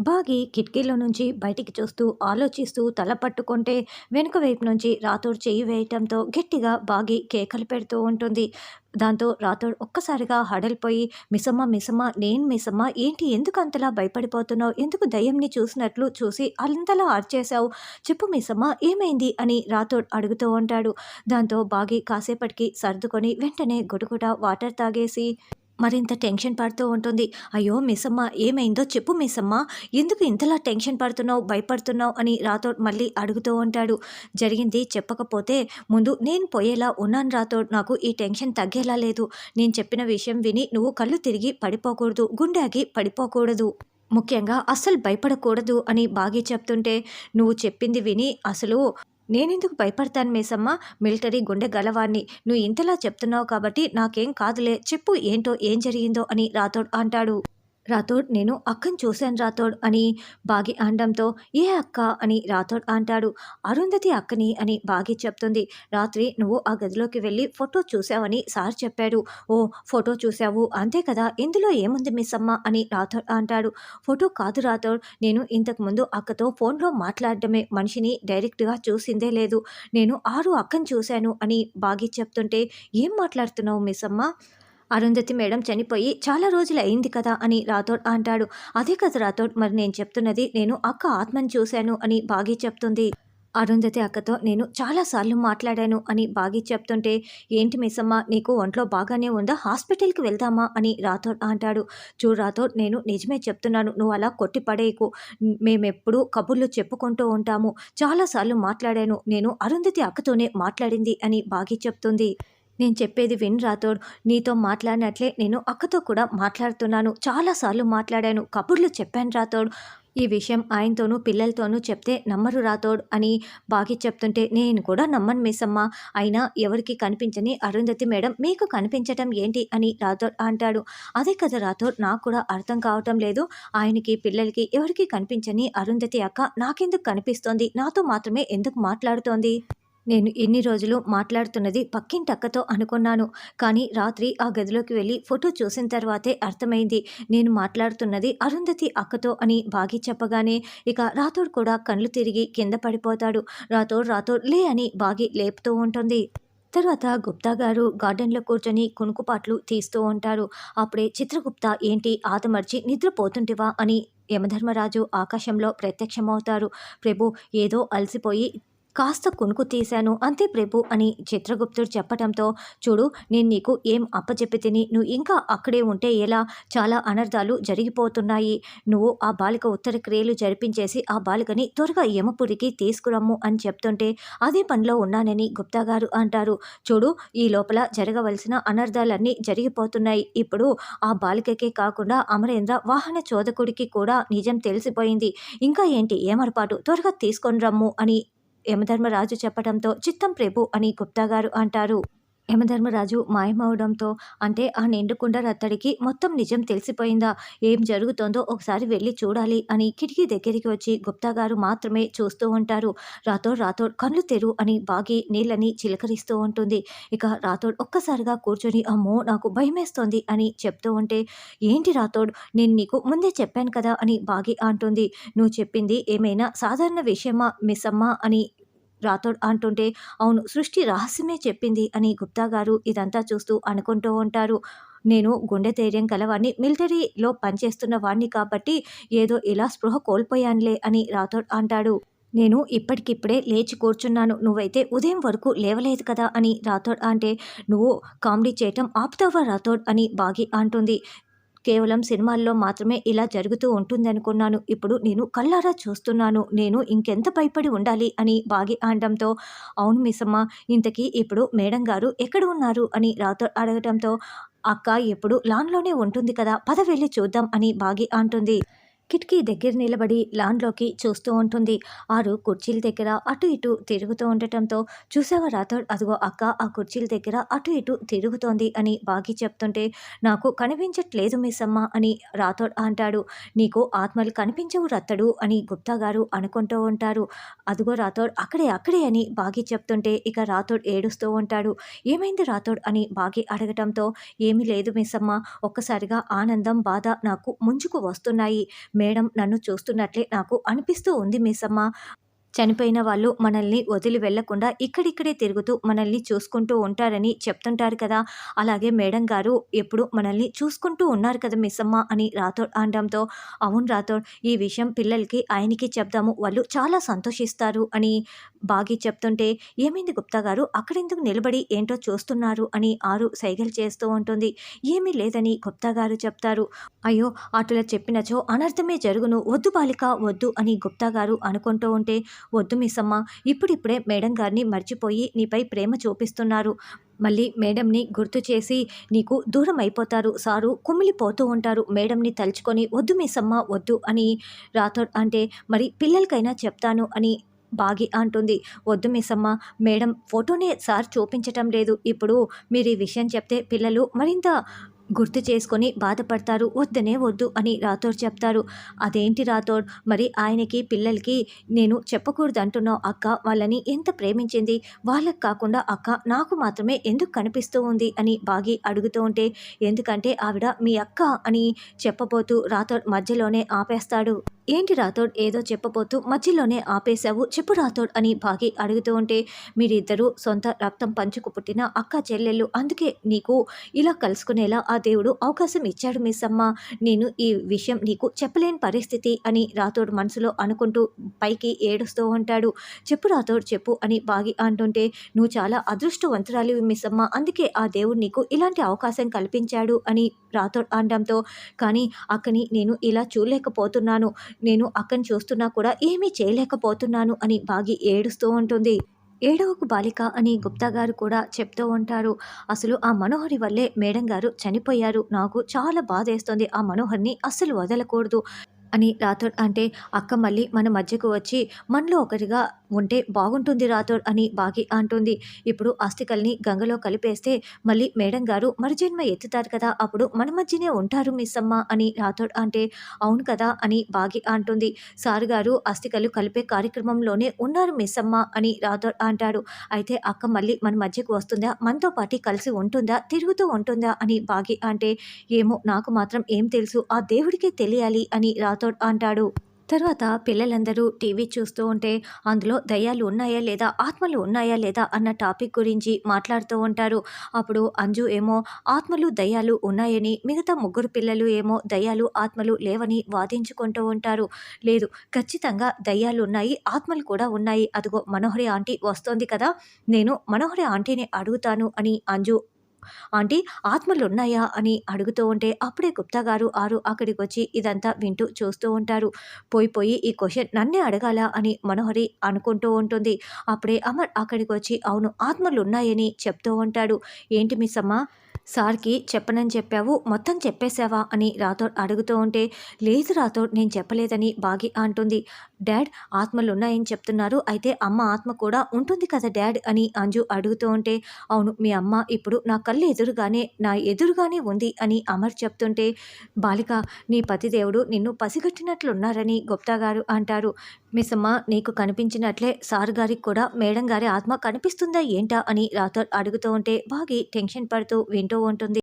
బాగి కిటికీలో నుంచి బయటికి చూస్తూ ఆలోచిస్తూ తల పట్టుకుంటే వెనుక వైపు నుంచి రాతోడు చెయ్యి వేయటంతో గట్టిగా బాగి కేకలు పెడుతూ ఉంటుంది. దాంతో రాతోడు ఒక్కసారిగా హడలిపోయి మిసమ్మ మిసమ్మ నేను మిసమ్మ ఏంటి ఎందుకు అంతలా భయపడిపోతున్నావు? ఎందుకు దయ్యంని చూసినట్లు చూసి అంతలా అరిచేశావు? చెప్పు మిసమ్మ ఏమైంది? అని రాతోడు అడుగుతూ ఉంటాడు. దాంతో బాగి కాసేపటికి సర్దుకొని వెంటనే గుటగుట వాటర్ తాగేసి మరింత టెన్షన్ పడుతూ ఉంటుంది. అయ్యో మిస్సమ్మ ఏమైందో చెప్పు మిస్సమ్మ. ఎందుకు ఇంతలా టెన్షన్ పడుతున్నావు భయపడుతున్నావు అని రాథోడ్ మళ్ళీ అడుగుతూ ఉంటాడు. జరిగింది చెప్పకపోతే ముందు నేను పోయేలా ఉన్నాను రాథోడ్. నాకు ఈ టెన్షన్ తగ్గేలా లేదు. నేను చెప్పిన విషయం విని నువ్వు కళ్ళు తిరిగి పడిపోకూడదు గుండెకి పడిపోకూడదు. ముఖ్యంగా అస్సలు భయపడకూడదు అని బాగా చెప్తుంటే నువ్వు చెప్పింది విని అసలు నేనెందుకు భయపడతాను మేసమ్మ? మిలిటరీ గుండె గలవాణ్ణి నువ్వు ఇంతలా చెప్తున్నావు కాబట్టి నాకేం కాదులే. చెప్పు ఏంటో ఏం జరిగిందో అని రాథోడ్ అంటాడు. రాథోడ్ నేను అక్కని చూశాను రాథోడ్ అని బాగి అనడంతో ఏ అక్క అని రాథోడ్ అంటాడు. అరుంధతి అక్కని అని బాగి చెప్తుంది. రాత్రి నువ్వు ఆ గదిలోకి వెళ్ళి ఫోటో చూసావని సార్ చెప్పాడు. ఓ ఫోటో చూసావు అంతే కదా? ఇందులో ఏముంది మిస్ అమ్మ అని రాథోడ్ అంటాడు. ఫోటో కాదు రాథోడ్ నేను ఇంతకుముందు అక్కతో ఫోన్లో మాట్లాడడమే మనిషిని డైరెక్ట్గా చూసిందే లేదు. నేను ఆరు అక్కని చూశాను అని బాగి చెప్తుంటే ఏం మాట్లాడుతున్నావు మిస్ అమ్మ అరుంధతి మేడం చనిపోయి చాలా రోజులు అయింది కదా అని రాథోడ్ అంటాడు. అదే కదా రాథోడ్ మరి నేను చెప్తున్నది నేను అక్క ఆత్మని చూశాను అని బాగి చెప్తుంది. అరుంధతి అక్కతో నేను చాలాసార్లు మాట్లాడాను అని బాగి చెప్తుంటే ఏంటి మిస్సమ్మ నీకు ఒంట్లో బాగానే ఉందా? హాస్పిటల్కి వెళ్దామా? అని రాథోడ్ అంటాడు. చూడు రాథోడ్ నేను నిజమే చెప్తున్నాను నువ్వు అలా కొట్టి పడేయకు. మేమెప్పుడు కబుర్లు చెప్పుకుంటూ ఉంటాము. చాలాసార్లు మాట్లాడాను నేను అరుంధతి అక్కతోనే మాట్లాడింది అని బాగి చెప్తుంది. నేను చెప్పేది విన్ రాథోడ్. నీతో మాట్లాడినట్లే నేను అక్కతో కూడా మాట్లాడుతున్నాను. చాలాసార్లు మాట్లాడాను. కబుర్లు చెప్పాను రాథోడ్. ఈ విషయం ఆయనతోనూ పిల్లలతోనూ చెప్తే నమ్మరు రాతోడ్ అని బాగి చెప్తుంటే నేను కూడా నమ్మను మిస్సమ్మ. అయినా ఎవరికి కనిపించని అరుంధతి మేడం మీకు కనిపించటం ఏంటి అని రాథోడ్ అంటాడు. అదే కదా రాథోడ్ నాకు కూడా అర్థం కావటం లేదు. ఆయనకి పిల్లలకి ఎవరికి కనిపించని అరుంధతి అక్క నాకెందుకు కనిపిస్తోంది? నాతో మాత్రమే ఎందుకు మాట్లాడుతోంది? నేను ఎన్ని రోజులు మాట్లాడుతున్నది పక్కింటక్కతో అనుకున్నాను. కానీ రాత్రి ఆ గదిలోకి వెళ్ళి ఫోటో చూసిన తర్వాతే అర్థమైంది. నేను మాట్లాడుతున్నది అరుంధతి అక్కతో అని బాగి చెప్పగానే ఇక రాతోడు కూడా కళ్ళు తిరిగి కింద పడిపోతాడు. రాతోడు రాథోడ్ లే అని బాగి లేపుతూ ఉంటుంది. తర్వాత గుప్తా గారు గార్డెన్లో కూర్చొని కునుకుపాట్లు తీస్తూ ఉంటారు. అప్పుడే చిత్రగుప్త ఏంటి ఆతమర్చి నిద్రపోతుంటివా? అని యమధర్మరాజు ఆకాశంలో ప్రత్యక్షమవుతారు. ప్రభు ఏదో అలసిపోయి కాస్త కునుకు తీశాను. అంతే ప్రభు అని చిత్రగుప్తుడు చెప్పటంతో చూడు నేను నీకు ఏం అప్పచెప్పితిని నువ్వు ఇంకా అక్కడే ఉంటే ఎలా? చాలా అనర్థాలు జరిగిపోతున్నాయి. నువ్వు ఆ బాలిక ఉత్తర క్రియలు జరిపించేసి ఆ బాలికని త్వరగా యమపురికి తీసుకురమ్ము అని చెప్తుంటే అదే పనిలో ఉన్నానని గుప్తా గారు అంటారు. చూడు ఈ లోపల జరగవలసిన అనర్థాలన్నీ జరిగిపోతున్నాయి. ఇప్పుడు ఆ బాలికకే కాకుండా అమరేంద్ర వాహన చోదకుడికి కూడా నిజం తెలిసిపోయింది. ఇంకా ఏంటి? ఏమరపాటు? త్వరగా తీసుకొని రమ్ము అని యమధర్మరాజు చెప్పడంతో చిత్తం ప్రభు అని గుప్తా గారు అంటారు. యమధర్మరాజు మాయమవడంతో అంటే ఆ నిండుకుండ రత్తడికి మొత్తం నిజం తెలిసిపోయిందా? ఏం జరుగుతోందో ఒకసారి వెళ్ళి చూడాలి అని కిటికీ దగ్గరికి వచ్చి గుప్తా గారు మాత్రమే చూస్తూ ఉంటారు. రాథోడ్ రాథోడ్ కళ్ళు తెరు అని బాగి నీళ్ళని చిలకరిస్తూ ఉంటుంది. ఇక రాథోడ్ ఒక్కసారిగా కూర్చొని అమ్మో నాకు భయమేస్తోంది అని చెప్తూ ఉంటే ఏంటి రాథోడ్ నేను నీకు ముందే చెప్పాను కదా అని బాగి అంటుంది. నువ్వు చెప్పింది ఏమైనా సాధారణ విషయమా మిస్ అమ్మా అని రాథోడ్ అంటుంటే అవును సృష్టి రహస్యమే చెప్పింది అని గుప్తా గారు ఇదంతా చూస్తూ అనుకుంటూ ఉంటారు. నేను గుండె ధైర్యం కలవాణ్ణి మిలిటరీలో పనిచేస్తున్న వాణ్ణి కాబట్టి ఏదో ఇలా స్పృహ కోల్పోయానులే అని రాథోడ్ అంటాడు. నేను ఇప్పటికిప్పుడే లేచి కూర్చున్నాను నువ్వైతే ఉదయం వరకు లేవలేదు కదా అని రాథోడ్ అంటే నువ్వు కామెడీ చేయటం ఆపుతావా రాథోడ్ అని బాగి అంటుంది. కేవలం సినిమాల్లో మాత్రమే ఇలా జరుగుతూ ఉంటుందనుకున్నాను. ఇప్పుడు నేను కళ్ళారా చూస్తున్నాను. నేను ఇంకెంత భయపడి ఉండాలి అని బాగి అనడంతో అవును మిసమ్మ ఇంతకీ ఇప్పుడు మేడం గారు ఎక్కడ ఉన్నారు? అని రాతో అడగటంతో అక్క ఎప్పుడు లాన్లోనే ఉంటుంది కదా పద వెళ్ళి చూద్దాం అని బాగి అంటుంది. కిటికీ దగ్గర నిలబడి లాన్లోకి చూస్తూ ఉంటుంది. ఆరు కుర్చీల దగ్గర అటు ఇటు తిరుగుతూ ఉండటంతో చూసావా రాథోడ్? అదిగో అక్క ఆ కుర్చీల దగ్గర అటు ఇటు తిరుగుతోంది అని బాగి చెప్తుంటే నాకు కనిపించట్లేదు మిస్ అమ్మ అని రాథోడ్ అంటాడు. నీకు ఆత్మలు కనిపించవు రత్తడు అని గుప్తా గారు అనుకుంటూ ఉంటారు. అదిగో రాథోడ్ అక్కడే అక్కడే అని బాగి చెప్తుంటే ఇక రాథోడ్ ఏడుస్తూ ఉంటాడు. ఏమైంది రాథోడ్? అని బాగి అడగటంతో ఏమీ లేదు మిస్ అమ్మ ఒక్కసారిగా ఆనందం బాధ నాకు ముంచుకు వస్తున్నాయి. మేడం నన్ను చూస్తున్నట్లే నాకు అనిపిస్తూ ఉంది మిస్సమ్మ చనిపోయిన వాళ్ళు మనల్ని వదిలి వెళ్ళకుండా ఇక్కడిక్కడే తిరుగుతూ మనల్ని చూసుకుంటూ ఉంటారని చెప్తుంటారు కదా. అలాగే మేడం గారు ఎప్పుడు మనల్ని చూసుకుంటూ ఉన్నారు కదా మిస్సమ్మ అని రాథోడ్ అనడంతో అవును రాథోడ్ ఈ విషయం పిల్లలకి ఆయనకి చెప్దాము. వాళ్ళు చాలా సంతోషిస్తారు అని బాగి చెప్తుంటే ఏమైంది గుప్తా గారు? అక్కడెందుకు నిలబడి ఏంటో చూస్తున్నారు అని ఆరు సైగలు చేస్తూ ఉంటుంది. ఏమీ లేదని గుప్తా గారు చెప్తారు. అయ్యో అటులా చెప్పినచో అనర్థమే జరుగును. వద్దు బాలిక వద్దు అని గుప్తా గారు అనుకుంటూ ఉంటే వద్దు మిస్సమ్మ. ఇప్పుడిప్పుడే మేడం గారిని మర్చిపోయి నీపై ప్రేమ చూపిస్తున్నారు. మళ్ళీ మేడంని గుర్తు చేసి నీకు దూరం అయిపోతారు. సారు కుమిలిపోతూ ఉంటారు. మేడంని తలుచుకొని వద్దు మిస్సమ్మ వద్దు అని రాథోడ్ అంటే మరి పిల్లలకైనా చెప్తాను అని బాగి అంటుంది. వద్దు మిస్సమ్మ మేడం ఫోటోనే సార్ చూపించటం లేదు. ఇప్పుడు మీరు ఈ విషయం చెప్తే పిల్లలు మరింత గుర్తు చేసుకొని బాధపడతారు. వద్దనే వద్దు అని రాథోడ్ చెప్తారు. అదేంటి రాథోడ్? మరి ఆయనకి పిల్లలకి నేను చెప్పకూడదు అంటున్నావు అక్క. వాళ్ళని ఎంత ప్రేమించింది? వాళ్ళకి కాకుండా అక్క నాకు మాత్రమే ఎందుకు కనిపిస్తూ ఉంది? అని బాగి అడుగుతూ ఉంటే ఎందుకంటే ఆవిడ మీ అక్క అని చెప్పబోతూ రాథోడ్ మధ్యలోనే ఆపేస్తాడు. ఏంటి రాథోడ్ ఏదో చెప్పబోతూ మధ్యలోనే ఆపేశావు? చెప్పు రాథోడ్ అని భాగి అడుగుతూ ఉంటే మీరిద్దరూ సొంత రక్తం పంచుకు పుట్టిన అక్క చెల్లెళ్ళు. అందుకే నీకు ఇలా కలుసుకునేలా ఆ దేవుడు అవకాశం ఇచ్చాడు మిస్ నేను ఈ విషయం నీకు చెప్పలేని పరిస్థితి అని రాథోడ్ మనసులో అనుకుంటూ పైకి ఏడుస్తూ ఉంటాడు. చెప్పు రాథోడ్ చెప్పు అని భాగి అంటుంటే నువ్వు చాలా అదృష్టవంతురాలివి మిస్సమ్మ. అందుకే ఆ దేవుడు నీకు ఇలాంటి అవకాశం కల్పించాడు అని రాథోడ్ అనడంతో కానీ అక్కని నేను ఇలా చూడలేకపోతున్నాను. నేను అక్కని చూస్తున్నా కూడా ఏమీ చేయలేకపోతున్నాను అని బాగి ఏడుస్తూ ఉంటుంది. ఏడవకు బాలిక అని గుప్తా గారు కూడా చెప్తూ ఉంటారు. అసలు ఆ మనోహరి వల్లే మేడం గారు చనిపోయారు. నాకు చాలా బాధేస్తుంది. ఆ మనోహర్ని అస్సలు వదలకూడదు అని రాథోడ్ అంటే అక్క మళ్ళీ మన మధ్యకు వచ్చి మనలో ఒకరిగా ఉంటే బాగుంటుంది రాథోడ్ అని బాగి అంటుంది. ఇప్పుడు ఆస్తికల్ని గంగలో కలిపేస్తే మళ్ళీ మేడం గారు మరుజన్మ ఎత్తుతారు కదా అప్పుడు మన మధ్యనే ఉంటారు మిస్ అమ్మ అని రాథోడ్ అంటే అవును కదా అని బాగి అంటుంది. సార్ గారు అస్థికలు కలిపే కార్యక్రమంలోనే ఉన్నారు మిస్ అమ్మ అని రాథోడ్ అంటాడు. అయితే అక్క మళ్ళీ మన మధ్యకు వస్తుందా? మనతో పాటు కలిసి ఉంటుందా? తిరుగుతూ ఉంటుందా? అని బాగి అంటే ఏమో నాకు మాత్రం ఏం తెలుసు ఆ దేవుడికే తెలియాలి అని రాథోడ్ అంటాడు. తర్వాత పిల్లలందరూ టీవీ చూస్తూ ఉంటే అందులో దయ్యాలు ఉన్నాయా లేదా ఆత్మలు ఉన్నాయా లేదా అన్న టాపిక్ గురించి మాట్లాడుతూ ఉంటారు. అప్పుడు అంజు ఏమో ఆత్మలు దయ్యాలు ఉన్నాయని మిగతా ముగ్గురు పిల్లలు ఏమో దయ్యాలు ఆత్మలు లేవని వాదించుకుంటూ ఉంటారు. లేదు ఖచ్చితంగా దయ్యాలు ఉన్నాయి ఆత్మలు కూడా ఉన్నాయి. అదిగో మనోహరి ఆంటీ వస్తోంది కదా నేను మనోహరి ఆంటీని అడుగుతాను అని అంజు ఆంటీ ఆత్మలు ఉన్నాయా అని అడుగుతూ ఉంటే అప్పుడే గుప్తా గారు ఆరు అక్కడికి వచ్చి ఇదంతా వింటూ చూస్తూ ఉంటారు. పోయి పోయి ఈ క్వశ్చన్ నన్నే అడగాల అని మనోహరి అనుకుంటూ ఉంటుంది. అప్పుడే అమర్ అక్కడికి వచ్చి అవును ఆత్మలు ఉన్నాయని చెప్తూ ఉంటాడు. ఏంటి మిస్ అమ్మ సార్కి చెప్పనని చెప్పావు మొత్తం చెప్పేశావా అని రాథోడ్ అడుగుతూ ఉంటే లేదు రాథోడ్ నేను చెప్పలేదని బాగి అంటుంది. డాడ్ ఆత్మలు ఉన్నాయని చెప్తున్నారు? అయితే అమ్మ ఆత్మ కూడా ఉంటుంది కదా డాడ్? అని అంజు అడుగుతూ ఉంటే అవును మీ అమ్మ ఇప్పుడు నా కళ్ళు ఎదురుగానే నా ఎదురుగానే ఉంది అని అమర్ చెప్తుంటే బాలిక నీ పతిదేవుడు నిన్ను పసిగట్టినట్లున్నారని గుప్తా గారు అంటారు. మిస్ అమ్మ నీకు కనిపించినట్లే సార్ గారికి కూడా మేడం గారి ఆత్మ కనిపిస్తుందా ఏంటా? అని రాథోడ్ అడుగుతూ ఉంటే బాగి టెన్షన్ పడుతూ వింటూ ఉంటుంది.